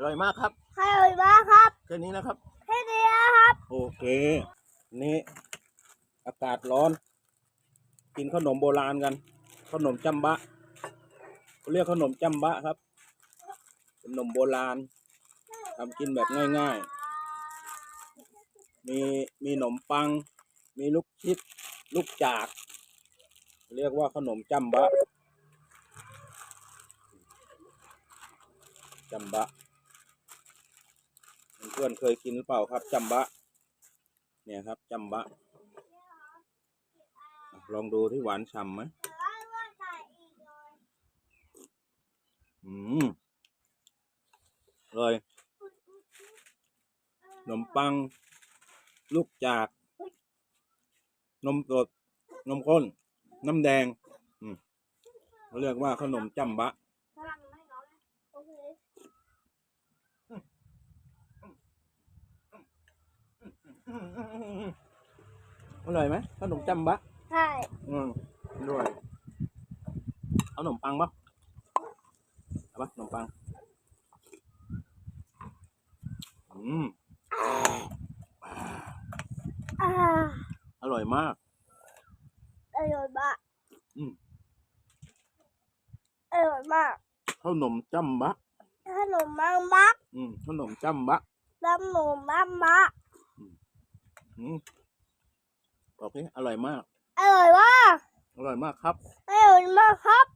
อร่อยมากครับอร่อยมากครับแค่นี้นะครับแค่นี้นะครับ โอเค นี่อากาศร้อน กินขนมโบราณกัน ขนมจำบะเขาเรียกขนมจำบะครับ ขนมโบราณทำกินแบบง่ายๆ มีมีขนมปัง มีลูกชิด ลูกจาก เรียกว่าขนมจำบะจำบะเพื่อนเคยกินหรือเปล่าครับจำบะ เนี่ยครับจำบะอะลองดูที่หวานฉ่ำไหมอืมเลยขนมปัง ลูกจาก นมสดนมข้น น้ำแดง อืมเขาเรียกว่าขนมจำบะ อร่อยไหมขนมจำบะใช่อืมด้วยเอาขนมปังปะเอาปะขนมปังอืมอ่าอร่อยมาก อร่อยมากอืมอร่อยมากขนมจำบะขนมมังบักอืมขนมจำบะน้ำหนูมังบักอืม บอกนี่อร่อยมาก อร่อยมาก อร่อยมากครับ อร่อยมากครับ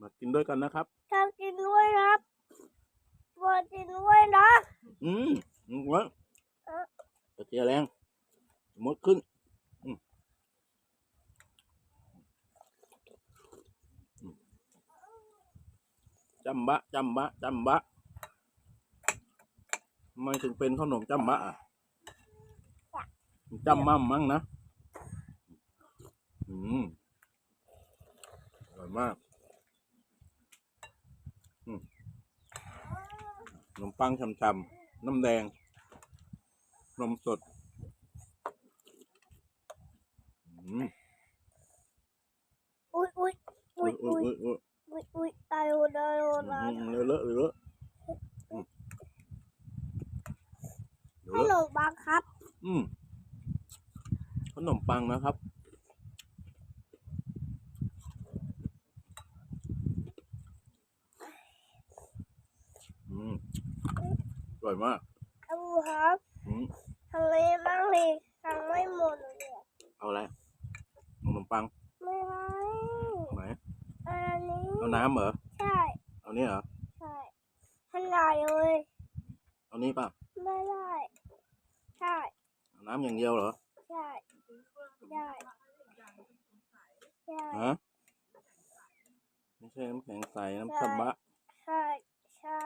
มากินด้วยกันนะครับทำกินด้วยครับมากินด้วยนะ อืมอืมเว้ยตะเกียแรงมดขึ้นอืมอืมจำบะจำบะจำบะทำไมถึงเป็นขนมจำบะอะ จำมั่มมั้งนะ อืมอร่อยมากอืมขนมปังฉ่ำๆน้ำแดง นมสด อืมอุ้ยอุ้ยอุ้อุ้ยยอุ้อุ้ยยอุ้ยอุ้ยอุ้ยอุ้ยตายหมดเลยหมดเลยอืมเลอะเลอะเลอะอืมเดี๋ยวขเลนอะมบังครับ อืม ขนมปังนะครับ อืมอร่อยมากเอาครับอืมทำไมบ้างเลยทำไม่หมดเลยอะเอาอะไรขนมปังไม่ให้ไหนอันนี้เอาน้ำเหรอ ใช่ เอานี่เหรอ ใช่ขนาดเลย เอานี่ป่ะ ไม่ได้ ใช่ เอาน้ำอย่างเดียวเหรอใช่ ใช่ใช่ฮะไม่ใช่น้ำแข็งใสน้ำฉ่ำบะใช่ใช่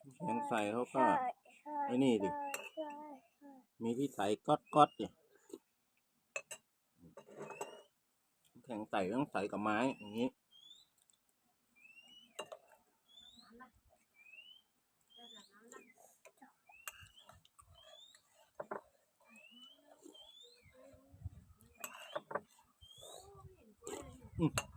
น้ำแข็งใสเขาก็ ใช่ใช่ไอ้นี่ดิ ใช่ใช่ใช่มีที่ใส่ก๊อตก๊อตเนี่ยน้ำแข็งใสต้องใส่กับไม้อย่างนี้ Mm.